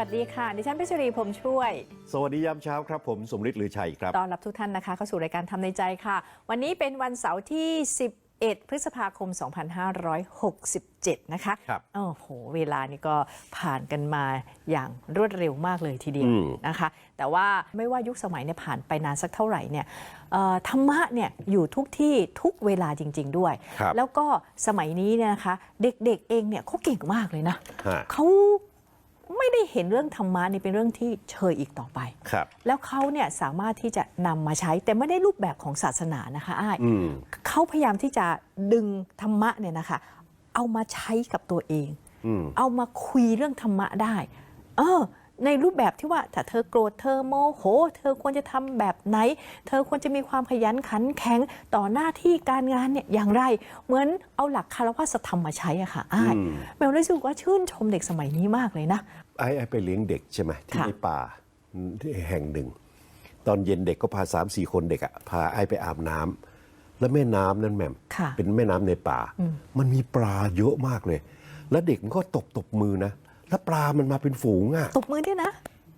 สวัสดีค่ะ ดิฉันพิชรีผมช่วย สวัสดียามเช้าครับ ผมสมฤทธิ์ลือชัยครับต้อนรับทุกท่านนะคะเข้าสู่รายการทำในใจค่ะ วันนี้เป็นวันเสาร์ที่ 11 พฤษภาคม 2567 นะคะครับโอ้โห เวลานี่ก็ผ่านกันมาอย่างรวดเร็วมากเลยทีเดียวอืมนะคะ แต่ว่าไม่ว่ายุคสมัยเนี่ยผ่านไปนานสักเท่าไหร่เนี่ยเอ่อธรรมะเนี่ยอยู่ทุกที่ทุกเวลาจริง ๆด้วยครับแล้วก็สมัยนี้เนี่ยนะคะ เด็กๆเองเนี่ยเขาเก่งมากเลยนะฮะเขา ไม่ได้เห็นเรื่องธรรมะนี่เป็นเรื่องที่เชยอีกต่อไป ครับ แล้วเขาเนี่ยสามารถที่จะนำมาใช้แต่ไม่ได้รูปแบบของศาสนานะคะอ้าย อืม เขาพยายามที่จะดึงธรรมะเนี่ยนะคะ เอามาใช้กับตัวเอง อืม เอามาคุยเรื่องธรรมะได้ เออ ในรูปแบบที่ว่าถ้าเธอโกรธเธอโมโห เธอควรจะทำแบบไหน เธอควรจะมีความขยันขันแข็งต่อหน้าที่การงานเนี่ยอย่างไร เหมือนเอาหลักคารวะธรรมมาใช้อะค่ะอ้ายอืมแมวรู้สึกว่าชื่นชมเด็กสมัยนี้มากเลยนะไอ้ไอ้ไปเลี้ยงเด็กใช่ไหมที่ค่ะในป่าที่แห่งหนึ่ง ตอนเย็นเด็กก็พาสามสี่คนเด็กอะพาไอ้ไปอาบน้ำแล้วแม่น้ำนั่นแหม่มค่ะเป็นแม่น้ำในป่า มันมีปลาเยอะมากเลย แล้วเด็กมันก็ตบตบมือนะ แล้วปลามันมาเป็นฝูงอะตบมือด้วยนะ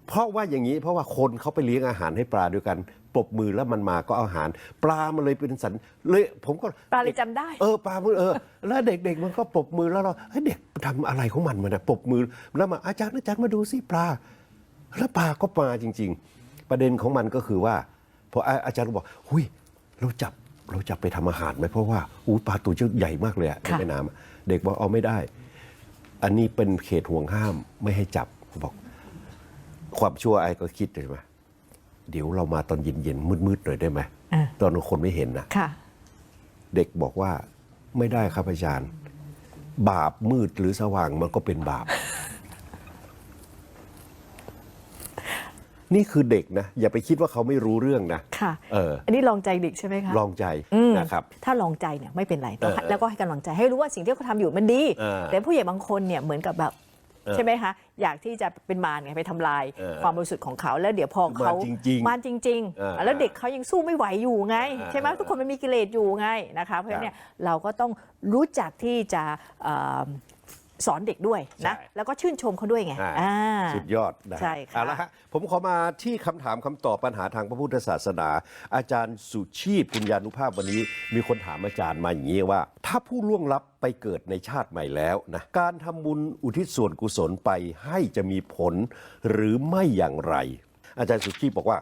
เพราะว่าอย่างนี้เพราะว่าคนเขาไปเลี้ยงอาหารให้ปลาด้วยกันปรบมือแล้วมันมาก็เอาอาหาร ปลามันเลยเป็นสันเลยผมก็ปลาเลยจำได้ เออปลามันเออ แล้วเด็กๆมันก็ปรบมือแล้วเราเฮ้ยเด็กทำอะไรของมันมันนะปรบมือแล้วมาอาจารย์อาจารย์มาดูสิปลา แล้วปลาก็มาจริง ๆ ประเด็นของมันก็คือว่าพออาอาจารย์บอกหุยเราจับเราจับไปทำอาหารไหมเพราะว่าอู้ปลาตัวเจ้าใหญ่มากเลยอะในค่ะแม่น้ำอะเด็กบอกเอาไม่ได้ อันนี้เป็นเขตห่วงห้ามไม่ให้จับบอก ความชั่วไอ้ก็คิดเลยไหมเดี๋ยวเรามาตอนเย็นๆมืดๆหน่อยได้ไหมอ่าตอนคนไม่เห็นนะค่ะเด็กบอกว่าไม่ได้ครับอาจารย์ บาปมืดหรือสว่างมันก็เป็นบาป นี่คือเด็กนะ อย่าไปคิดว่าเขาไม่รู้เรื่องนะค่ะเอออันนี้ลองใจเด็กใช่ไหมคะลองใจอืมนะครับถ้าลองใจเนี่ยไม่เป็นไรต้องเออแล้วก็ให้กำลังใจให้รู้ว่าสิ่งที่เขาทำอยู่มันดีเออแต่ผู้ใหญ่บางคนเนี่ยเหมือนกับแบบเออใช่ไหมคะ อยากที่จะเป็นมารไงไปทำลายเออความบริสุทธิ์ของเขาแล้วเดี๋ยวพอเขามารจริงๆมารจริงเออๆแล้วเด็กเขายังสู้ไม่ไหวอยู่ไงเออใช่ไหมทุกคนมันมีกิเลสอยู่ไงนะคะเพราะฉะนั้นเนี่ยเราก็ต้องรู้จักที่จะเอ่อ สอนเด็กด้วยนะใช่ แล้วก็ชื่นชมเขาด้วยไงอ่าอ่า สุดยอดนะใช่ค่ะ เอาละฮะผมขอมาที่คำถามคำตอบปัญหาทางพระพุทธศาสนา อาจารย์สุชีพปุญญานุภาพวันนี้มีคนถามอาจารย์มาอย่างนี้ว่า ถ้าผู้ล่วงลับไปเกิดในชาติใหม่แล้วนะการทำบุญอุทิศส่วนกุศลไปให้จะมีผลหรือไม่อย่างไร อาจารย์สุชีพบอกว่า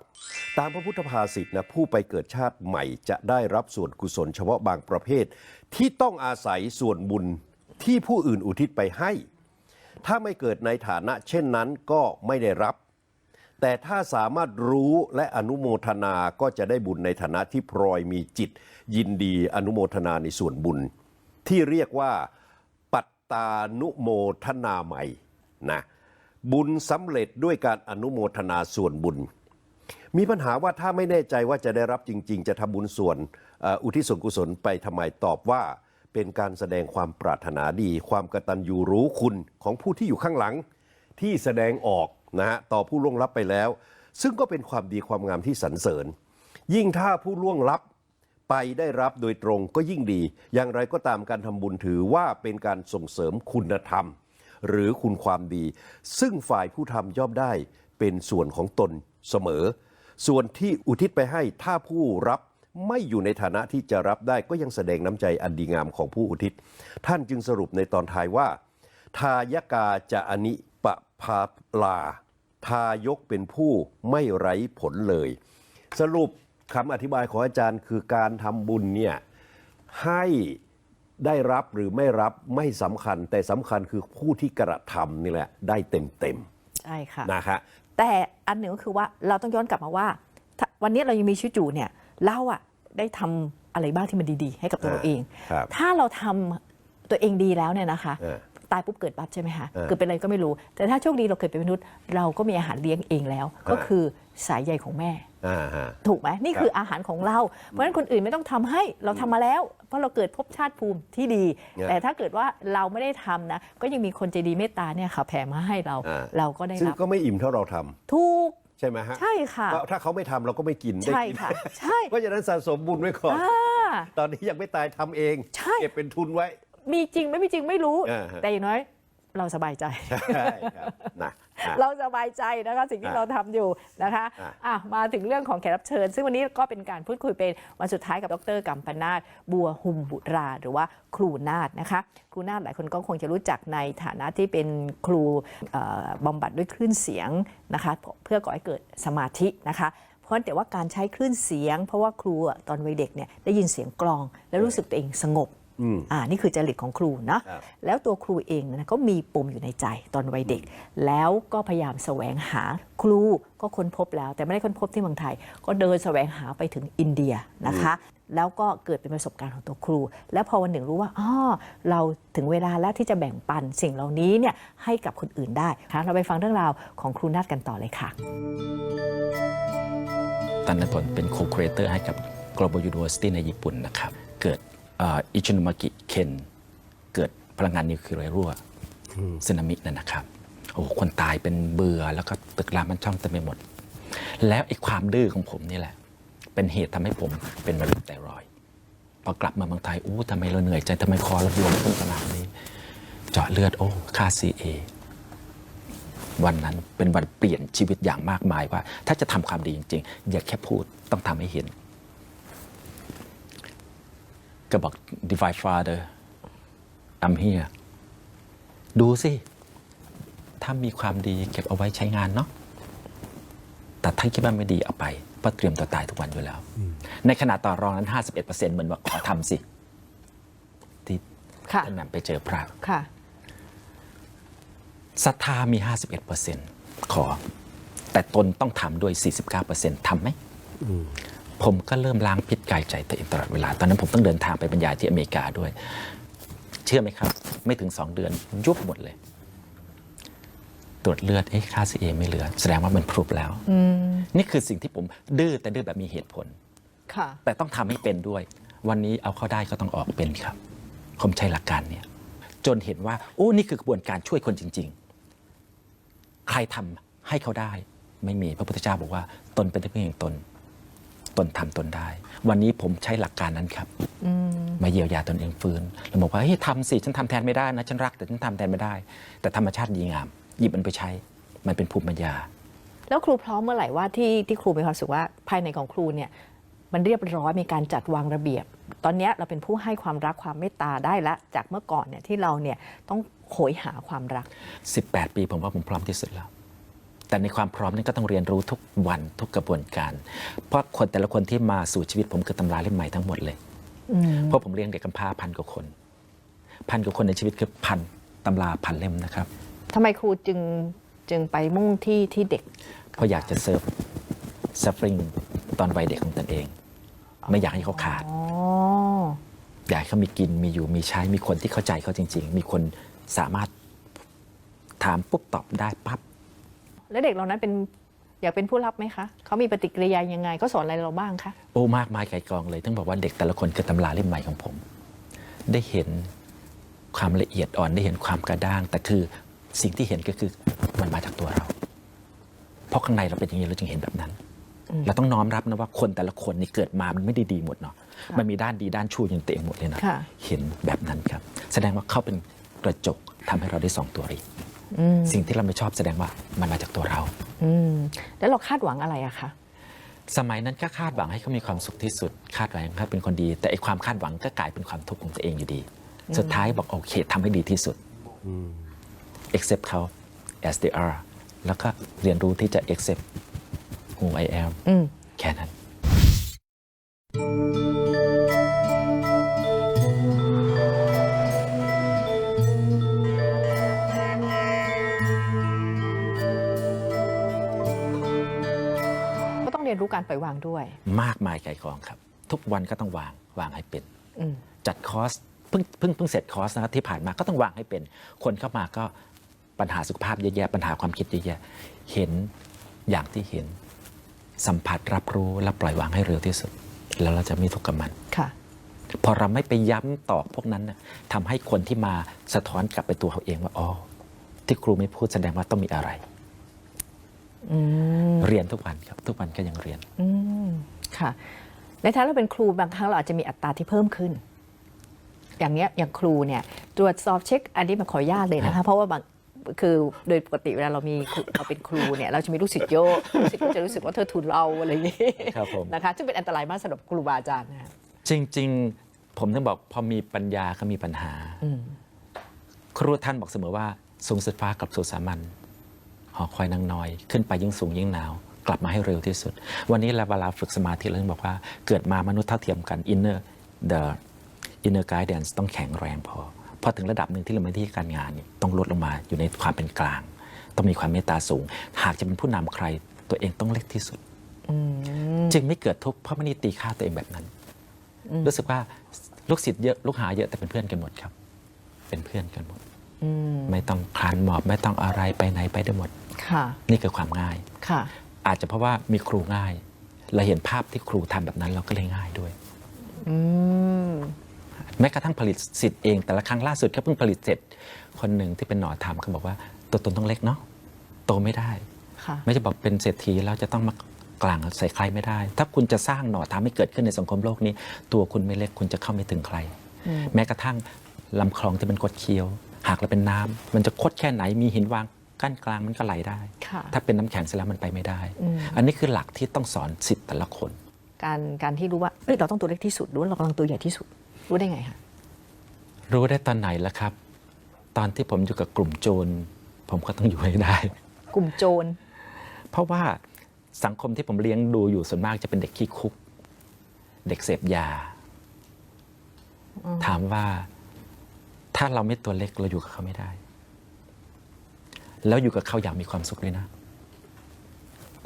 ตามพระพุทธภาษิตนะผู้ไปเกิดชาติใหม่จะได้รับส่วนกุศลเฉพาะบางประเภท ที่ต้องอาศัยส่วนบุญ ที่ผู้อื่นอุทิศไปให้ ถ้าไม่เกิดในฐานะเช่นนั้นก็ไม่ได้รับ แต่ถ้าสามารถรู้และอนุโมทนาก็จะได้บุญในฐานะที่พลอยมีจิต ยินดีอนุโมทนาในส่วนบุญ ที่เรียกว่าปัตตานุโมทนาใหม่นะบุญสำเร็จด้วยการอนุโมทนาส่วนบุญ มีปัญหาว่าถ้าไม่แน่ใจว่าจะได้รับจริง ๆ จะทำบุญส่วนอุทิศส่วนกุศลไปทำไมตอบว่า เป็นการแสดงความปรารถนาดี ความกตัญญูรู้คุณของผู้ที่อยู่ข้างหลัง ที่แสดงออกนะฮะต่อผู้ล่วงลับไปแล้ว ซึ่งก็เป็นความดีความงามที่สรรเสริญ ยิ่งถ้าผู้ล่วงลับไปได้รับโดยตรงก็ยิ่งดี อย่างไรก็ตามการทำบุญถือว่าเป็นการส่งเสริมคุณธรรม หรือคุณความดี ซึ่งฝ่ายผู้ทำย่อมได้เป็นส่วนของตนเสมอ ส่วนที่อุทิศไปให้ถ้าผู้รับ ไม่อยู่ในฐานะที่จะรับได้ก็ยังแสดงน้ำใจอันดีงามของผู้อุทิศ ท่านจึงสรุปในตอนท้ายว่า ทายกาจะอนิปะพาลา ทายกเป็นผู้ไม่ไร้ผลเลย สรุปคำอธิบายของอาจารย์คือการทำบุญเนี่ยให้ได้รับหรือไม่รับไม่สำคัญ แต่สำคัญคือผู้ที่กระทำนี่แหละได้เต็มเต็มใช่ค่ะๆนะฮะแต่อันหนึ่งก็คือว่าเราต้องย้อนกลับมาว่าถ้าวันนี้เรายังมีชีวิตอยู่เนี่ยเราอะ ได้ทำอะไรบ้างที่มันดีๆ ให้กับตัวอ่าเราเองครับถ้าเราทำตัวเองดีแล้วเนี่ยนะคะเออตายปุ๊บเกิดปั๊บใช่ไหมคะเออเกิดเป็นอะไรก็ไม่รู้ แต่ถ้าโชคดีเราเกิดเป็นมนุษย์ เราก็มีอาหารเลี้ยงเองแล้ว ก็คือสายใยของแม่อ่าฮะถูกไหมนี่คืออาหารของเรา เพราะฉะนั้นคนอื่นไม่ต้องทำให้เราทำมาแล้ว เพราะเราเกิดภพชาติภูมิที่ดีเนี่ยแต่ถ้าเกิดว่าเราไม่ได้ทำนะ ก็ยังมีคนใจดีเมตตาเนี่ยค่ะแผ่มาให้เราอ่าเราก็ได้ซึ่งรับก็ไม่อิ่มเท่าเราทำถูก ใช่ไหมฮะใช่ค่ะก็ถ้าเขาไม่ทำเราก็ไม่กินได้ใช่กินค่ะ ใช่ เพราะฉะนั้นสะสมบุญไว้ก่อน อ่า ตอนนี้ยังไม่ตายทำเอง ใช่ เก็บเป็นทุนไว้ มีจริงไม่มีจริงไม่รู้ อ่าฮะ แต่อย่างน้อย เราสบายใจ ใช่ครับนะอะเราสบายใจนะคะสิ่งที่อะเราทำอยู่นะคะอะ อะมาถึงเรื่องของแขกรับเชิญ ซึ่งวันนี้ก็เป็นการพูดคุยเป็นวันสุดท้ายกับดรกัมปนาตบัวหุมบุรา หรือว่าครูนาฏนะคะ ครูนาฏหลายคนก็คงจะรู้จักในฐานะที่เป็นครูเอ่อบำบัดด้วยคลื่นเสียงนะคะเพื่อก่อให้เกิดสมาธินะคะ เพราะแต่ว่าการใช้คลื่นเสียง เพราะว่าครูอะตอนวัยเด็กเนี่ยได้ยินเสียงกลอง แล้วรู้สึกตัวเองสงบ อืมอ่านี่คือจริตของครูนะครับแล้วตัวครูเองนะก็มีปมอยู่ในใจตอนวัยเด็ก แล้วก็พยายามแสวงหาครูก็ค้นพบแล้ว แต่ไม่ได้ค้นพบที่เมืองไทย ก็เดินแสวงหาไปถึงอินเดียนะคะแล้วก็เกิดเป็นประสบการณ์ของตัวครู แล้วพอวันหนึ่งรู้ว่าอ๋อเราถึงเวลาแล้วที่จะแบ่งปันสิ่งเหล่านี้เนี่ยให้กับคนอื่นได้ค่ะเราไปฟังเรื่องราวของครูนาฏกันต่อเลยค่ะตอนนั้นผมเป็น co-creator ให้กับ Global University ในญี่ปุ่นนะครับ เกิด อิชิโนมากิเคนเกิดพลังงานนิวเคลียร์รั่วสึนามินั่นนะครับโอ้คนตายเป็นเบื่อแล้วก็ตึกรามมันช่องเต็มไปหมด แล้วไอ้ความดื้อของผมนี่แหละ เป็นเหตุทำให้ผมเป็นมะเร็งไตรอยพอกลับมาเมืองไทยอู้ทำไมเราเหนื่อยใจทำไมคอเราบวมขึ้นขนาดนี้ เจาะเลือดโอ้ค่า CA วันนั้นเป็นวันเปลี่ยนชีวิตอย่างมากมายว่า ถ้าจะทำความดีจริง ๆ อย่าแค่พูดต้องทำให้เห็น ก็บอก Divine Father I'm here ดูสิ ถ้ามีความดีเก็บเอาไว้ใช้งานเนาะแต่ถ้าคิดว่าไม่ดีเอาไปเพราะเตรียมตัวตายทุกวันอยู่แล้ว ในขณะต่อรองนั้น 51%เหมือนว่าขอทำสิ ที่ค่ะท่านนั้นไปเจอพระค่ะศรัทธามี 51%ขอ แต่ตนต้องทำด้วย 49%ทำไหม ผมก็เริ่มล้างพิษกายใจตัวเองตลอดเวลา ตอนนั้นผมต้องเดินทางไปบรรยายที่อเมริกาด้วย เชื่อไหมครับ ไม่ถึง 2 เดือนยุบหมดเลย ตรวจเลือดเอ้ค่าซีเอไม่เหลือ แสดงว่ามันพรุบแล้วนี่คือสิ่งที่ผมดื้อแต่ดื้อแบบมีเหตุผลค่ะแต่ต้องทำให้เป็นด้วย วันนี้เอาเข้าได้ก็ต้องออกเป็นครับ ผมใช้หลักการเนี่ย จนเห็นว่า โอ้นี่คือกระบวนการช่วยคนจริง ๆ ใครทำให้เขาได้ ไม่มีพระพุทธเจ้าบอกว่า ตนเป็นที่พึ่งแห่งตน ตนทำตนได้ วันนี้ผมใช้หลักการนั้นครับมาเยียวยาตนเองฟื้นแล้วบอกว่าเฮ้ยทำสิฉันทำแทนไม่ได้นะฉันรักแต่ฉันทำแทนไม่ได้ แต่ธรรมชาติดีงาม หยิบมันไปใช้ มันเป็นภูมิปัญญา แล้วครูพร้อมเมื่อไหร่ว่าที่ที่ครูมีความรู้สึกว่าภายในของครูเนี่ยมันเรียบร้อยมีการจัดวางระเบียบ ตอนเนี้ยเราเป็นผู้ให้ความรักความเมตตาได้ละ จากเมื่อก่อนเนี่ยที่เราเนี่ยต้องโหยหาความรัก 18 ปีผมว่าผมพร้อมที่สุดแล้ว แต่ในความพร้อมนั้นก็ต้องเรียนรู้ทุกวันทุกกระบวนการ เพราะคนแต่ละคนที่มาสู่ชีวิตผมคือตำราเล่มใหม่ทั้งหมดเลยเพราะผมเลี้ยงเด็กกำพร้าพันกว่าคน พันกว่าคนในชีวิตคือพันตำราพันเล่มนะครับทำไมครูจึงจึงไปมุ่งที่ที่เด็ก เพราะอยากจะเซิร์ฟซัฟฟริงตอนวัยเด็กของตนเอง ไม่อยากให้เขาขาดอ๋ออยากให้เขามีกินมีอยู่มีใช้มีคนที่เข้าใจเขาจริง ๆ มีคนสามารถถามปุ๊บตอบได้ปั๊บ แล้วเด็กเหล่านั้นเป็นอยากเป็นผู้รับไหมคะเขามีปฏิกิริยายังไงเขาสอนอะไรเราบ้างคะโอ้มากมายไก่กองเลยต้องบอกว่าเด็กแต่ละคนคือตำราเล่มใหม่ของผม ได้เห็นความละเอียดอ่อนได้เห็นความกระด้าง แต่คือสิ่งที่เห็นก็คือมันมาจากตัวเรา เพราะข้างในเราเป็นอย่างนี้เราจึงเห็นแบบนั้น เราต้องน้อมรับนะว่าคนแต่ละคนนี่เกิดมามันไม่ได้ดีหมดเนาะมันมีด้านดีด้านชั่วอย่างตัวเองหมดเลยนะค่ะ เห็นแบบนั้นครับ แสดงว่าเขาเป็นกระจกทำให้เราได้สองตัวรี สิ่งที่เราไม่ชอบแสดงว่ามันมาจากตัวเราอืมแล้วเราคาดหวังอะไรอะคะสมัยนั้นก็คาดหวังให้เขามีความสุขที่สุด คาดหวังให้เขาเป็นคนดี แต่ไอความคาดหวังก็กลายเป็นความทุกข์ของตัวเองอยู่ดี สุดท้ายบอกโอเคทำให้ดีที่สุด accept เขา as they are แล้วก็เรียนรู้ที่จะ accept who I am อืมแค่นั้นก็ต้ รียนรู้การปล่อยวางด้วย มากมายไก่กองครับ ทุกวันก็ต้องวางวางให้เป็นอืมจัดคอร์สเพิ่งเพิ่งเพิ่งเสร็จคอร์สนะครับที่ผ่านมาก็ต้องวางให้เป็น คนเข้ามาก็ปัญหาสุขภาพเยอะแยะปัญหาความคิดเยอะแยะเห็นอย่างที่เห็นสัมผัสรับรู้และปล่อยวางให้เร็วที่สุด แล้วเราจะไม่ทุกข์กับมันค่ะ พอเราไม่ไปย้ำตอกพวกนั้นนะทำให้คนที่มาสะท้อนกลับไปตัวเขาเองว่าอ๋อที่ครูไม่พูดแสดงว่าต้องมีอะไรอืม เรียนทุกวันครับ ทุกวันก็ยังเรียนอืมค่ะ ในฐานะเราเป็นครูบางครั้งเราอาจจะมีอัตราที่เพิ่มขึ้น อย่างเนี้ยอย่างครูเนี่ยตรวจสอบเช็ค อันนี้มันขออนุญาตเลยนะคะ เพราะว่าบางคือโดยปกติเวลาเรามีครูเราเป็นครูเนี่ยเราจะมีลูกศิษย์เยอะลูกศิษย์ก็จะรู้สึกว่าเธอทุนเราอะไรอย่างนี้ครับผมนะคะซึ่งเป็นอันตรายมากสำหรับครูบาอาจารย์นะคะจริง ๆ ผมถึงบอกพอมีปัญญาก็มีปัญหา ครูท่านบอกเสมอว่าสูงสุดฟ้ากับสู่สามัญ หอคอยนางน้อย ขึ้นไปยิ่งสูงยิ่งหนาวกลับมาให้เร็วที่สุด วันนี้เราเวลาฝึกสมาธิเราต้องบอกว่าเกิดมามนุษย์เท่าเทียมกัน inner the inner guidance ต้องแข็งแรงพอ พอถึงระดับหนึ่งที่เราไม่ที่การงานเนี่ยต้องลดลงมาอยู่ในความเป็นกลาง ต้องมีความเมตตาสูง หากจะเป็นผู้นำใคร ตัวเองต้องเล็กที่สุดจึงไม่เกิดทุกข์เพราะไม่ได้ตีค่าตัวเองแบบนั้น รู้สึกว่าลูกศิษย์เยอะลูกหาเยอะแต่เป็นเพื่อนกันหมดครับ เป็นเพื่อนกันหมดไม่ต้องคลานหมอบไม่ต้องอะไรไปไหนไปได้หมดค่ะ นี่คือความง่ายค่ะอาจจะเพราะว่ามีครูง่าย เราเห็นภาพที่ครูทำแบบนั้นเราก็เลยง่ายด้วยอืมแม้กระทั่งผลิตสิทธิ์เอง แต่ละครั้งล่าสุดก็เพิ่งผลิตเสร็จคนหนึ่งที่เป็นหนอทำเขาบอกว่า ตัวตนต้องเล็กเนาะโตไม่ได้ค่ะไม่จะบอกเป็นเศรษฐีแล้วจะต้องมากลางใส่ใครไม่ได้ ถ้าคุณจะสร้างหน่อทำให้เกิดขึ้นในสังคมโลกนี้ ตัวคุณไม่เล็กคุณจะเข้าไม่ถึงใคร แม้กระทั่งลำคลองที่เป็นกดเคี้ยว หากเราเป็นน้ำมันจะคดแค่ไหนมีหินวาง กั้นกลางมันก็ไหลได้ค่ะถ้าเป็นน้ำแข็งเสร็จแล้วมันไปไม่ได้อืมอันนี้คือหลักที่ต้องสอนสิทธิ์แต่ละคน การการที่รู้ว่าเอ้ยเราต้องตัวเล็กที่สุดหรือว่าเรากำลังตัวใหญ่ที่สุด รู้ได้ไงคะรู้ได้ตอนไหนล่ะครับ ตอนที่ผมอยู่กับกลุ่มโจรผมก็ต้องอยู่ให้ได้ กลุ่มโจรเพราะว่าสังคมที่ผมเลี้ยงดูอยู่ส่วนมากจะเป็นเด็กขี้คุก เด็กเสพยา ถามว่าถ้าเราไม่ตัวเล็กเราอยู่กับเขาไม่ได้ แล้วอยู่กับเขาอย่างมีความสุขเลยนะ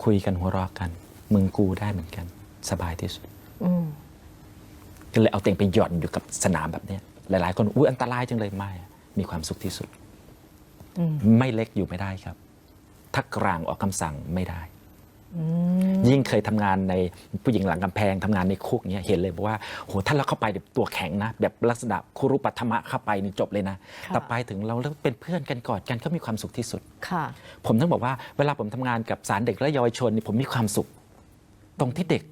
คุยกันหัวเราะกัน มึงกูได้เหมือนกัน สบายที่สุดอืมก็เลยเอาเต็งไปหย่อนอยู่กับสนามแบบเนี้ยหลาย ๆ คนอุ้ยอันตรายจังเลยไม่อะมีความสุขที่สุดอืมไม่เล็กอยู่ไม่ได้ครับ ถ้ากลางออกคำสั่งไม่ได้อืม ยิ่งเคยทำงานในผู้หญิงหลังกำแพงทำงานในคุกเนี้ยเห็นเลยบอกว่าโหถ้าเราเข้าไปแบบตัวแข็งนะ แบบลักษณะครุปัทมะเข้าไปนี่จบเลยนะค่ะแต่ไปถึงเราแล้วเป็นเพื่อนกันกอดกันก็มีความสุขที่สุดค่ะ ผมต้องบอกว่าเวลาผมทำงานกับสารเด็กและเยาวชนนี่ผมมีความสุข ตรงที่เด็ก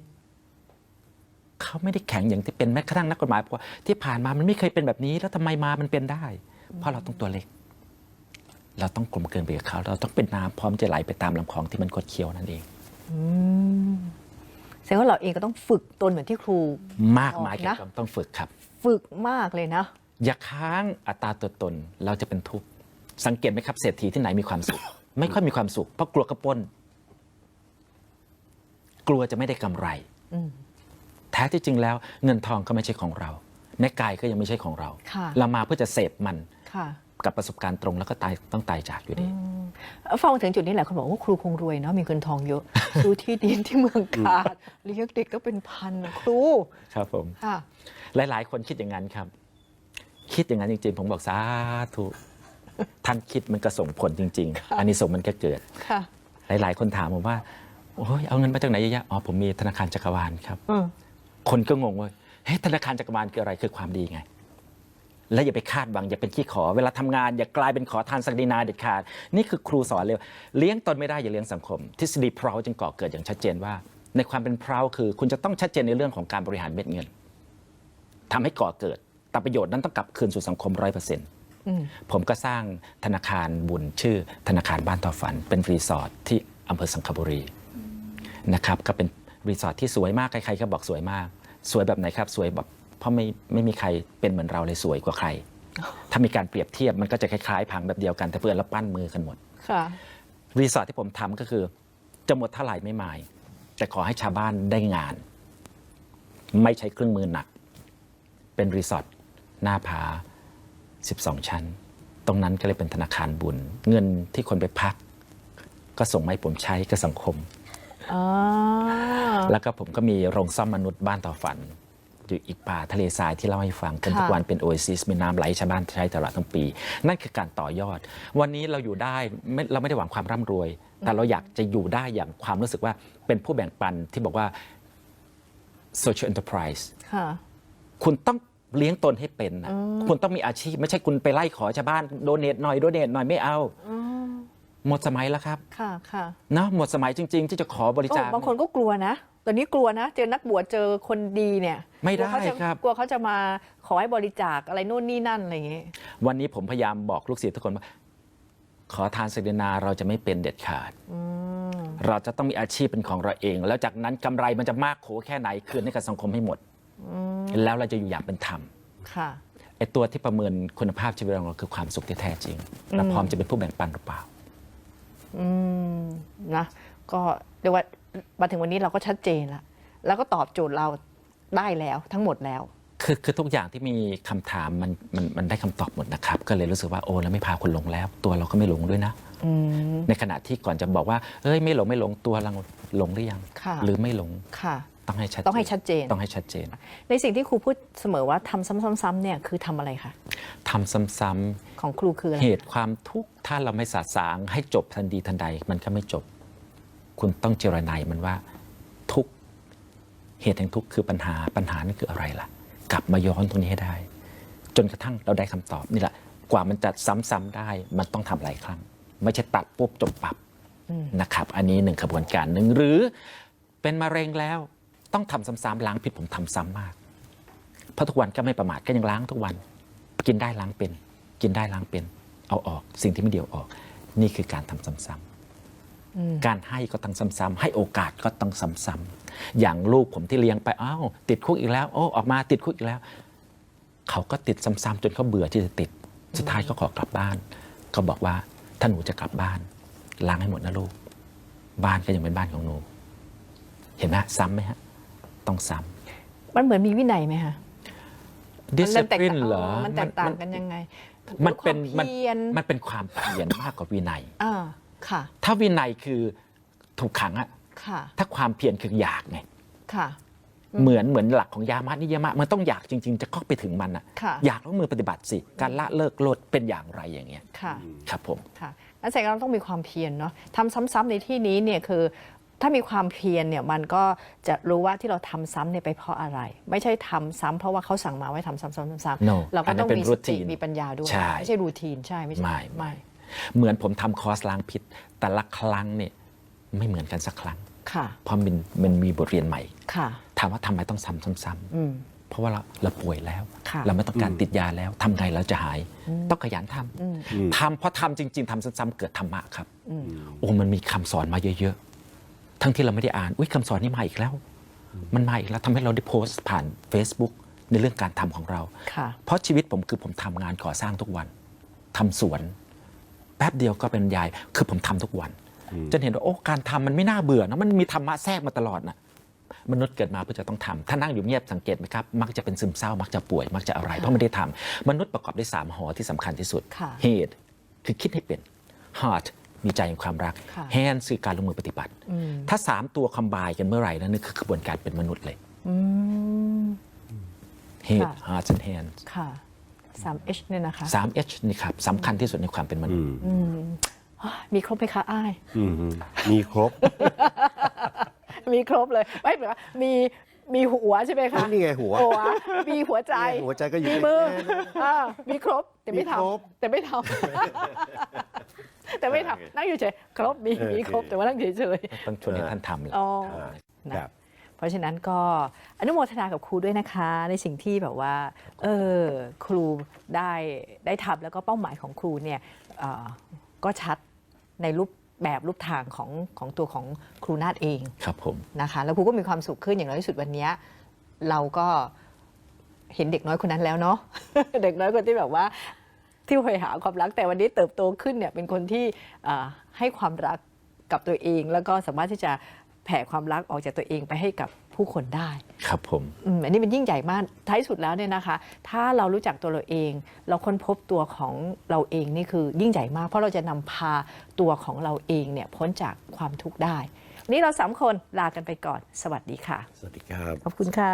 เขาไม่ได้แข็งอย่างที่เป็นแม้กระทั่งนักกฎหมายบอกว่าที่ผ่านมามันไม่เคยเป็นแบบนี้ แล้วทำไมมามันเป็นได้ เพราะเราต้องตัวเล็ก เราต้องกลมเกินไปกับเขาเราต้องเป็นน้ำพร้อมจะไหลไปตามลำคลองที่มันกดเคี้ยวนั่นเองอืม แสดงว่าเราเองก็ต้องฝึกตนเหมือนที่ครู มากมายนะเกี่ยวกับต้องฝึกครับ ฝึกมากเลยนะ อย่าค้างอัตราตัวตนเราจะเป็นทุกข์สังเกตไหมครับเศรษฐีที่ไหนมีความสุข ไม่ค่อยมีความสุขเพราะกลัวกระปล้น กลัวจะไม่ได้กำไรอืมแท้ที่จริงแล้ว เงินทองก็ไม่ใช่ของเรา แม่กายก็ยังไม่ใช่ของเราค่ะเรามาเพื่อจะเสพมันค่ะ กับประสบการณ์ตรงแล้วก็ตายต้องตายจากอยู่ดีฟังมาถึงจุดนี้แหละคนบอกว่าครูคงรวยเนาะมีเงินทองเยอะซื้อที่ดินที่เมืองกาญเลี้ยงเด็กก็เป็นพันนะครูครับผมค่ะหลายๆคนคิดอย่างนั้นครับ คิดอย่างนั้นจริง ๆ ผมบอกสาธุท่านคิดมันก็ส่งผลจริง ๆ อันนี้ส่งส์มันก็เกิดค่ะหลาย ๆ คนถามผมว่าโอ้ยเอาเงินมาจากไหนเยอะแยะอ๋อผมมีธนาคารจักรวาลครับอืมคนก็งงว่าเฮ้ยธนาคารจักรวาลคืออะไรคือความดีไง และอย่าไปคาดหวังอย่าเป็นขี้ขอ เวลาทำงานอย่ากลายเป็นขอทานสักดินาเด็ดขาด นี่คือครูสอนเลยเลี้ยงตนไม่ได้อย่าเลี้ยงสังคม ทฤษฎีเพราวจึงก่อเกิดอย่างชัดเจนว่า ในความเป็นเพราวคือ คุณจะต้องชัดเจนในเรื่องของการบริหารเม็ดเงินทำให้ก่อเกิดแต่ประโยชน์นั้นต้องกลับคืนสู่สังคมร้อยเปอร์เซ็นต์ผมก็สร้างธนาคารบุญชื่อ ธนาคารบ้านต่อฝัน เป็นรีสอร์ทที่อำเภอสังขบุรีนะครับก็เป็นรีสอร์ทที่สวยมากใครๆก็บอกสวยมาก สวยแบบไหนครับ สวยแบบ เพราะไม่ไม่มีใครเป็นเหมือนเราเลยสวยกว่าใคร ถ้ามีการเปรียบเทียบมันก็จะคล้ายๆ ผังแบบเดียวกันแต่เพื่อนเราปั้นมือกันหมดค่ะรีสอร์ทที่ผมทำก็คือจะหมดเท่าไหร่ไม่หมาย แต่ขอให้ชาวบ้านได้งาน ไม่ใช้เครื่องมือหนัก เป็นรีสอร์ทหน้าผา 12 ชั้น ตรงนั้นก็เลยเป็นธนาคารบุญ เงินที่คนไปพัก ก็ส่งมาให้ผมใช้กับสังคมอ๋อแล้วก็ผมก็มีโรงซ่อมมนุษย์บ้านต่อฝัน อยู่อีกป่าทะเลทรายที่เล่าให้ฟังจนทุกค่ะวันเป็นโอเอซิสมีน้ำไหลชาวบ้านใช้ตลอดทั้งปี นั่นคือการต่อยอด วันนี้เราอยู่ได้ไม่เราไม่ได้หวังความร่ำรวย แต่เราอยากจะอยู่ได้อย่างความรู้สึกว่าเป็นผู้แบ่งปันที่บอกว่า social enterprise ค่ะคุณต้องเลี้ยงตนให้เป็นนะคุณต้องมีอาชีพ ไม่ใช่คุณไปไล่ขอชาวบ้านโดเนทหน่อยโดเนทหน่อยไม่เอา หมดสมัยแล้วครับค่ะค่ะเนาะหมดสมัยจริง ๆ ที่จะขอบริจาคโอ้บางคนก็กลัวนะตอนนี้กลัวนะ เจอนักบวชเจอคนดีเนี่ย ไม่ได้กลัวเขาจะครับกลัวเขาจะมาขอให้บริจาคอะไรนู่นนี่นั่นอะไรอย่างเงี้ยวันนี้ผมพยายามบอกลูกศิษย์ทุกคนว่า ขอทานศักดินาเราจะไม่เป็นเด็ดขาดเราจะต้องมีอาชีพเป็นของเราเอง แล้วจากนั้นกำไรมันจะมากโขแค่ไหนคืนให้กับสังคมให้หมดแล้วเราจะอยู่อย่างเป็นธรรมค่ะไอ้ตัวที่ประเมินคุณภาพชีวิตของเราคือความสุขที่แท้จริงเราพร้อมจะเป็นผู้แบ่งปันหรือเปล่า อืมนะก็เรียกว่ามาถึงวันนี้เราก็ชัดเจนแล้วแล้วก็ตอบโจทย์เราได้แล้วทั้งหมดแล้ว คือคือทุกอย่างที่มีคำถามมันมันมันได้คำตอบหมดนะครับ ก็เลยรู้สึกว่าโอ้แล้วไม่พาคนหลงแล้ว ตัวเราก็ไม่หลงด้วยนะ อืม ในขณะที่ก่อนจะบอกว่าเอ้ยไม่หลงไม่หลงตัวเราหลงหรือยัง ค่ะ หรือไม่หลง ค่ะ ต้องให้ชัดต้องให้ชัดเจน ต้องให้ชัดเจน ในสิ่งที่ครูพูดเสมอว่าทำซ้ำๆๆเนี่ยคือทำอะไรคะทำซ้ำๆของครูคืออะไรเหตุความทุกข์ถ้าเราไม่สาสาง ให้จบทันทีทันใด มันก็ไม่จบ คุณต้องเจรนายมันว่าทุกข์เหตุแห่งทุกข์คือปัญหาปัญหานั่นคืออะไรล่ะ กลับมาย้อนตรงนี้ให้ได้ จนกระทั่งเราได้คำตอบนี่แหละกว่ามันจะซ้ำๆได้ มันต้องทำหลายครั้ง ไม่ใช่ตัดปุ๊บจบปับนะครับ อันนี้หนึ่งขบวนการหนึ่งหรือเป็นมะเร็งแล้ว ต้องทำซ้ำๆล้างพิษผมทำซ้ำมาก เพราะทุกวันก็ไม่ประมาทก็ยังล้างทุกวัน กินได้ล้างเป็น กินได้ล้างเป็น เอาออกสิ่งที่ไม่เดียวออก นี่คือการทำซ้ำๆการให้ก็ต้องซ้ำๆให้โอกาสก็ต้องซ้ำๆอย่างลูกผมที่เลี้ยงไปอ้าวติดคุกอีกแล้ว โอ้ออกมาติดคุกอีกแล้ว เขาก็ติดซ้ำๆจนเขาเบื่อที่จะติด สุดท้ายเขาขอกลับบ้านก็บอกว่าถ้าหนูจะกลับบ้าน ล้างให้หมดนะลูก บ้านก็ยังเป็นบ้านของหนู เห็นไหมซ้ำไหมฮะ ต้องซ้ำมันเหมือนมีวินัยไหมคะดิสมันแตกซิต่างเหรอมันแตกต่างกันยังไง มันเป็นความันเพียรมันเป็นความเพียรมากกว่าวินัยอ่าค่ะ ถ้าวินัยคือถูกขังอะค่ะ ถ้าความเพียรคืออยากไงค่ะ เหมือนเหมือนหลักของยามานิยามะ มันต้องอยากจริง ๆ จะเข้าไปถึงมันอะค่ะอยากแล้วมือปฏิบัติสิ การละเลิกโลดเป็นอย่างไรอย่างเงี้ยค่ะ ครับผมค่ะนั่นแสดงว่าเราต้องมีความเพียรเนาะทำซ้ำๆในที่นี้เนี่ยคือ ถ้ามีความเพียรเนี่ยมันก็จะรู้ว่าที่เราทำซ้ำเนี่ยไปเพราะอะไร ไม่ใช่ทำซ้ำเพราะว่าเขาสั่งมาไว้ทำซ้ำๆๆ No ๆเราอัก็นนั้ต้อนงเป็นมีสติ routine มีปัญญาด้วยใช่ไม่ใช่รูทีนใช่ไม่ใช่ไม่ไม่เหมือนผมทำคอร์สล้างพิษ แต่ละครั้งเนี่ยไม่เหมือนกันสักครั้งค่ะเพราะมันมันมีบทเรียนใหม่ค่ะถามว่าทำไมต้องซ้ำซ้ำๆอืมเพราะว่าเราเราป่วยแล้วค่ะเราไม่ต้องการติดยาแล้วทำไงเราจะหาย ต้องขยันทำทำเพราะทำจริง ๆทำซ้ำๆเกิดธรรมะครับ โอ้มันมีคำสอนมาเยอะๆ ทั้งที่เราไม่ได้อ่านอุ้ยคำสอนนี้มาอีกแล้ว มันมาอีกแล้วทำให้เราได้โพสต์ผ่าน Facebook ในเรื่องการทำของเราค่ะเพราะชีวิตผมคือผมทำงานก่อสร้างทุกวันทำสวน แป๊บเดียวก็เป็นยาย คือผมทำทุกวันจนเห็นว่าโอ้การทำมันไม่น่าเบื่อนะมันมีธรรมะแทรกมาตลอดนะมนุษย์เกิดมาเพื่อจะต้องทำถ้านั่งอยู่เงียบสังเกตไหมครับ มักจะเป็นซึมเศร้า มักจะป่วย มักจะอะไร เพราะไม่ได้ทำมนุษย์ประกอบด้วยสามหอที่สำคัญที่สุดค่ะ head คือคิดให้เป็น heart มีใจแห่งความรักค่ะ hands คือการลงมือปฏิบัติ ถ้าสามตัวคอมบายกันเมื่อไหร่นั่นคือกระบวนการเป็นมนุษย์เลยอืม head ค่ะ heart and hands ค่ะสาม H เนี่ยนะคะสาม H นี่ครับสำคัญที่สุดในความเป็นมนุษย์มีครบไหมคะอ้ายอืมมีครบ มีครบเลย ไม่เหมือนว่ามี มีหัวใช่ไหมคะนี่ไงหัว หัว มีหัวใจนี่ไงหัวใจก็อยู่มีมือแค่นั้นอ่ามีครบแต่ไม่มีครบทำแต่ไม่ทำ แต่ไม่ทำนั่งอยู่เฉยครบมีเออมีครบโอเค แต่ว่านั่งเฉยต้องชวนให้ท่านทำแหละ ๆอ๋ออ่านะครับเพราะฉะนั้นก็อนุโมทนากับครูด้วยนะคะ ในสิ่งที่แบบว่า เออครูได้ได้ทำแล้วก็เป้าหมายของครูเนี่ยเอ่อก็ชัดในรูป แบบรูปทางของของตัวของครูนาฏเองครับผมนะคะ แล้วครูก็มีความสุขขึ้นอย่างน้อยที่สุดวันเนี้ยเราก็เห็นเด็กน้อยคนนั้นแล้วเนาะ เด็กน้อยคนที่แบบว่า ที่พยหาความรักแต่วันนี้เติบโตขึ้นเนี่ยเป็นคนที่เอ่อให้ความรักกับตัวเอง แล้วก็สามารถที่จะแผ่ความรักออกจากตัวเองไปให้กับ ผู้คนได้ ครับผมอืมอันนี้มันยิ่งใหญ่มากท้ายสุดแล้วเนี่ยนะคะ ถ้าเรารู้จักตัวเราเอง เราค้นพบตัวของเราเองนี่คือยิ่งใหญ่มาก เพราะเราจะนำพาตัวของเราเองเนี่ยพ้นจากความทุกข์ได้วันนี้เราสามคนลากันไปก่อน สวัสดีค่ะ สวัสดีครับ ขอบคุณค่ะ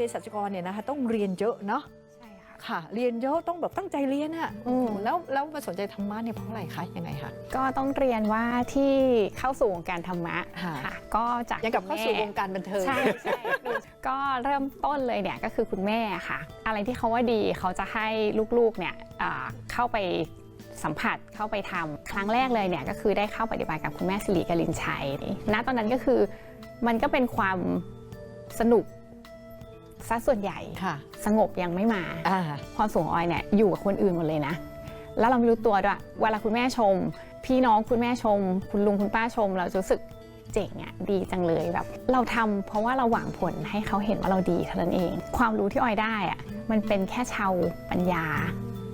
เป็นเภสัชกรเนี่ยนะคะต้องเรียนเยอะเนาะใช่ค่ะ ค่ะ เรียนเยอะต้องแบบตั้งใจเรียนอะอืม แล้วแล้วมาสนใจธรรมะเนี่ยเพราะอะไรคะยังไงคะ ก็ต้องเรียนว่าที่เข้าสู่วงการธรรมะค่ะ ค่ะก็จากยังกับเข้าสู่วงคุณแม่การบันเทิง ใช่ใช่ก็เริ่มต้นเลยเนี่ยก็คือคุณแม่ค่ะ อะไรที่เขาว่าดีเขาจะให้ลูกๆเนี่ยอ่าเข้าไปสัมผัสเข้าไปทำครั้งแรกเลยเนี่ยก็คือได้เข้าปฏิบัติกับคุณแม่สิริกลินชัยณตอนนั้นก็คือมันก็เป็นความสนุก ซะส่วนใหญ่ค่ะ สงบยังไม่มาอ่า ความสูงของออยเนี่ยอยู่กับคนอื่นหมดเลยนะ แล้วเราไม่รู้ตัวด้วยเวลาคุณแม่ชม พี่น้องคุณแม่ชม คุณลุงคุณป้าชม เราจะรู้สึกเจ๋งอะดีจังเลยแบบ เราทำเพราะว่าเราหวังผลให้เขาเห็นว่าเราดีเท่านั้นเอง ความรู้ที่ออยได้อะมันเป็นแค่ชาวปัญญา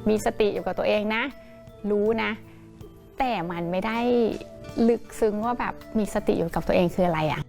มีสติอยู่กับตัวเองนะ รู้นะ แต่มันไม่ได้ลึกซึ้งว่าแบบมีสติอยู่กับตัวเองคืออะไรอะ